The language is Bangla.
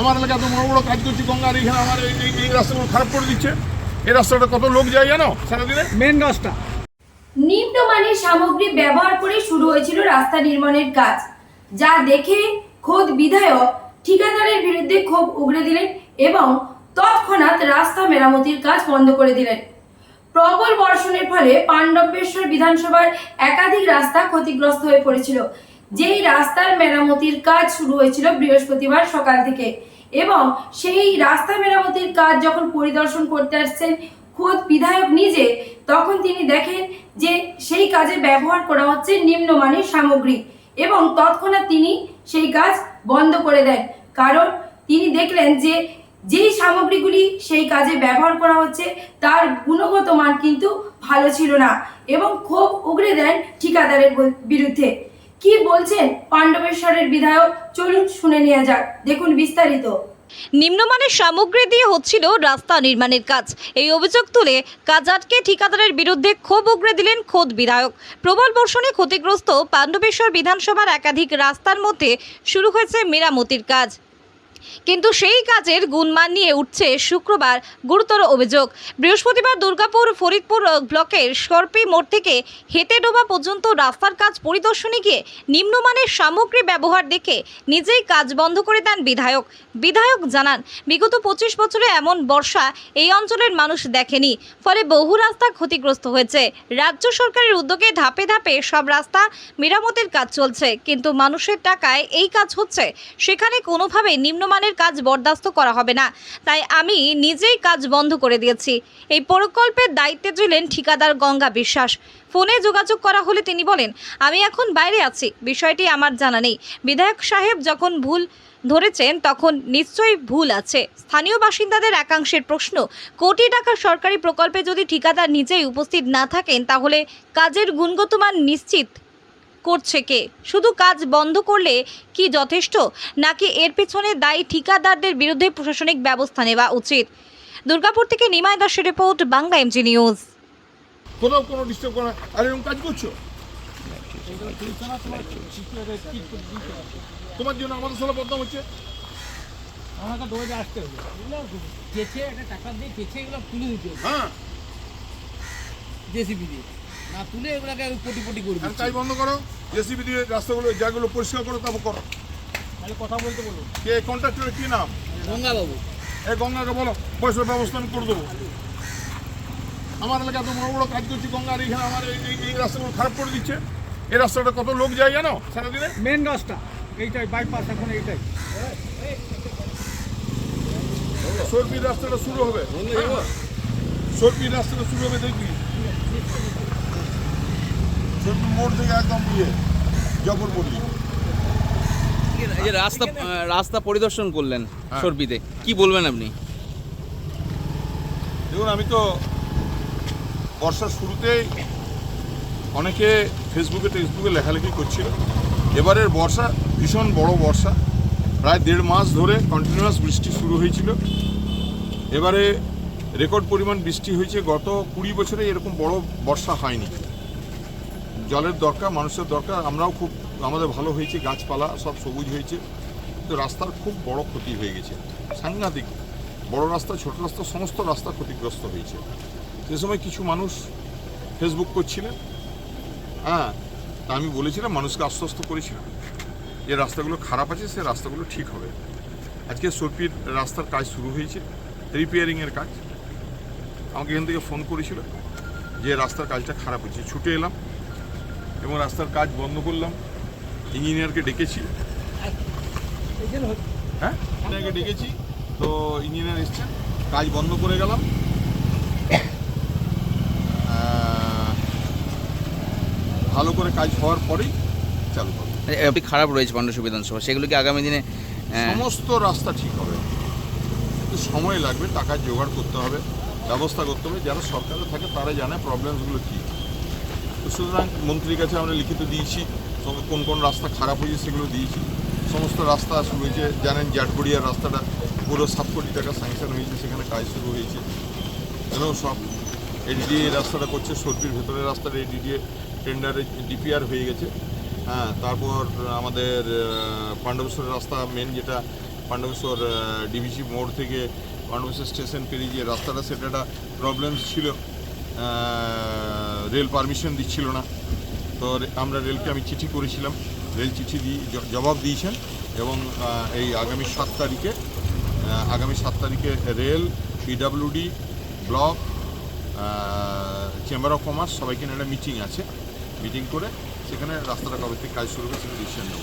আমার এলাকা এত বড় বড় কাজ করছি গঙ্গার এখানে আমার এই রাস্তাগুলো খারাপ করে দিচ্ছে। এই রাস্তাটা কত লোক যায় জানো সারাদিনে? মেন রাস্তা। নিম্নমানের সামগ্রী ব্যবহার করে শুরু হয়েছিল রাস্তা নির্মাণের কাজ। যা দেখে খোদ বিধায়ক ঠিকাদারের বিরুদ্ধে ক্ষোভ উগড়ে দিলেন এবং তৎক্ষণাৎ রাস্তা মেরামতির কাজ বন্ধ করে দিলেন। প্রবল বর্ষণের ফলে পাণ্ডবেশ্বর বিধানসভার একাধিক রাস্তা ক্ষতিগ্রস্ত হয়ে পড়েছিল। যেই রাস্তার মেরামতির কাজ শুরু হয়েছিল বৃহস্পতিবার সকাল থেকে। এবং সেই রাস্তা মেরামতির কাজ যখন পরিদর্শন করতে আসছেন খোদ বিধায়ক নিজে, তখন তিনি দেখেন যে সেই কাজে ব্যবহার করা হচ্ছে নিম্নমানের সামগ্রী এবং তৎক্ষণাৎ তিনি সেই কাজ বন্ধ করে দেন। কারণ তিনি দেখলেন যে যেই সামগ্রীগুলি সেই কাজে ব্যবহার করা হচ্ছে তার গুণগত মান কিন্তু ভালো ছিল না এবং ক্ষোভ উগড়ে দেন ঠিকাদারের বিরুদ্ধে। কি বলছেন পাণ্ডবেশ্বরের বিধায়ক? চলুন শুনে নেওয়া যাক। দেখুন বিস্তারিত। নিম্নমানের সামগ্রী দিয়ে হচ্ছিল রাস্তা নির্মাণের কাজ। এই অভিযোগ তুলে কাজাটকে ঠিকাদারের বিরুদ্ধে ক্ষোভ উগড়ে দিলেন খোদ বিধায়ক। প্রবল বর্ষণে ক্ষতিগ্রস্ত পাণ্ডবেশ্বর বিধানসভার একাধিক রাস্তার মধ্যে শুরু হয়েছে মেরামতির কাজ। কিন্তু সেই কাজের গুণমান নিয়ে উঠছে শুক্রবার গুরুতর অভিযোগ। বৃহস্পতিবার দুর্গাপুর ফরিদপুর ব্লকের সরপি মোড় থেকে হেতেডোবা পর্যন্ত রাস্তার কাজ পরিদর্শনে গিয়ে নিম্নমানের সামগ্রী ব্যবহার দেখে নিজেই কাজ বন্ধ করে দেন বিধায়ক। বিধায়ক জানান, বিগত পঁচিশ বছরে এমন বর্ষা এই অঞ্চলের মানুষ দেখেনি, ফলে বহু রাস্তা ক্ষতিগ্রস্ত হয়েছে। রাজ্য সরকারের উদ্যোগে ধাপে ধাপে সব রাস্তা মেরামতের কাজ চলছে, কিন্তু মানুষের টাকায় এই কাজ হচ্ছে। সেখানে কোনোভাবে নিম্নমানের কাজ বরদাস্ত করা হবে না। তাই আমি নিজেই কাজ বন্ধ করে দিয়েছি। এই প্রকল্পের দায়িত্বে ছিলেন ঠিকাদার গঙ্গা বিশ্বাস। ফোনে যোগাযোগ করা হলে তিনি বলেন, আমি এখন বাইরে আছি। বিষয়টি আমার জানা নেই। বিধায়ক সাহেব যখন ভুল ধরেছেন, তখন নিশ্চয়ই ভুল আছে। স্থানীয় বাসিন্দাদের একাংশের প্রশ্ন, কোটি টাকা সরকারি প্রকল্পে যদি ঠিকাদার নিজেই উপস্থিত না থাকেন, তাহলে কাজের গুণগত মান নিশ্চিত করছে কে? শুধু কাজ বন্ধ করলে কি যথেষ্ট? নাকি এর পেছনে দায়ী ঠিকাদারদের বিরুদ্ধে প্রশাসনিক ব্যবস্থা নেওয়া উচিত? দুর্গাপুর থেকে নিমাই দাসের রিপোর্ট বাংলা এমজি নিউজ। কোথাও কোনো ডিস্টার্ব করা আর এরকম কাজ করছ? তোমার জন্য আমাদের সাথে বদনাম হচ্ছে। আমাকে দৌড়ে আসতে হবে। এগুলো একটা টাকা দিয়ে কেচে এগুলো তুলে দিতে হ্যাঁ। জেসিবি দিয়ে। না তুলে এগুলোকে পটি পটি করবে কাজ বন্ধ করো জেসিবি দিয়ে রাস্তাগুলো জায়গাগুলো পরিষ্কার করো তারপর করো। তাহলে কথা বলতে বলুন। কে কন্ট্রাক্টরের কি নাম? গঙ্গা বাবু এই গঙ্গাকে বলো পয়সার ব্যবস্থা আমি করে দেবো। আমার এলাকা এত বড় বড় কাজ করছি গঙ্গার এখানে আমার এই- এই- রাস্তাগুলো খারাপ করে দিচ্ছে। এই রাস্তাটা কত লোক যায় জানো সারাদিনে? মেন রাস্তা এইটাই বাইপাস এখন এইটাই। সর্পির রাস্তাটা শুরু হবে। সর্পির রাস্তাটা শুরু হবে দেখবি। মোড় থেকে একদম ইয়ে জবরপল্লী এই যে রাস্তা রাস্তা পরিদর্শন করলেন হ্যাঁ। সর্বিতে কি বলবেন আপনি? দেখুন আমি তো বর্ষার শুরুতেই অনেকে ফেসবুকে টেক্সবুকে লেখালেখি করছিল। এবারের বর্ষা ভীষণ বড় বর্ষা। প্রায় দেড় মাস ধরে কন্টিনিউয়াস বৃষ্টি শুরু হয়েছিল। এবারে রেকর্ড পরিমাণ বৃষ্টি হয়েছে। গত কুড়ি বছরে এরকম বড় বর্ষা হয়নি। জলের দরকার, মানুষের দরকার, আমরাও খুব, আমাদের ভালো হয়েছে, গাছপালা সব সবুজ হয়েছে। কিন্তু রাস্তার খুব বড় ক্ষতি হয়ে গেছে। সাংঘাতিক, বড় রাস্তা, ছোট রাস্তা, সমস্ত রাস্তা ক্ষতিগ্রস্ত হয়েছে। সে সময় কিছু মানুষ ফেসবুক করছিলেন। হ্যাঁ তা আমি বলেছিলাম, মানুষকে আশ্বস্ত করেছিলাম যে রাস্তাগুলো খারাপ আছে, সে রাস্তাগুলো ঠিক হবে। আজকে সর্পির রাস্তার কাজ শুরু হয়েছে রিপেয়ারিংয়ের কাজ। আমাকে এখান থেকে ফোন করেছিল যে রাস্তার কাজটা খারাপ হয়েছে। ছুটে এলাম। এবং রাস্তার কাজ বন্ধ করলাম। ইঞ্জিনিয়ারকে ডেকেছি। হ্যাঁ? ইঞ্জিনিয়ারকে ডেকেছি। তো ইঞ্জিনিয়ার এসছেন। কাজ বন্ধ করে গেলাম। ভালো করে কাজ হওয়ার পরেই চালু হবে এই আপনি খারাপ রয়েছে পাণ্ডসী বিধানসভা সেগুলো কি আগামী দিনে সমস্ত রাস্তা ঠিক হবে। কিন্তু সময় লাগবে টাকা জোগাড় করতে হবে ব্যবস্থা করতে হবে। যারা সরকারে থাকে তারা জানে প্রবলেমসগুলো কী। সুতরাং মন্ত্রীর কাছে আমরা লিখিত দিয়েছি কোন কোন রাস্তা খারাপ হয়েছে সেগুলো দিয়েছি। সমস্ত রাস্তা শুরু হয়েছে, জানেন জাটগড়িয়ার রাস্তাটা পুরো সাত কোটি টাকা স্যাংশন হয়েছে, সেখানে কাজ শুরু হয়েছে। এখানেও সব এডিডিএ রাস্তাটা করছে, সর্বির ভেতরের রাস্তাটা এডিডিএ টেন্ডারে ডিপিআর হয়ে গেছে। হ্যাঁ তারপর আমাদের পাণ্ডবেশ্বরের রাস্তা মেন যেটা, পাণ্ডবেশ্বর ডিভিসি মোড় থেকে পাণ্ডবেশ্বর স্টেশন পেরিয়ে যে রাস্তাটা সেটা একটা প্রবলেম ছিল রেল পারমিশন দিচ্ছিল না। তো আমরা রেলকে আমি চিঠি করেছিলাম। রেল চিঠি দিয়ে জবাব দিয়েছেন এবং এই আগামী সাত তারিখে আগামী সাত তারিখে rail PWD block chamber of commerce সবাইকে নিয়ে একটা মিটিং আছে। মিটিং করে সেখানে রাস্তাটা কবে থেকে কাজ শুরু হবে সেটা ডিসিশন নেব।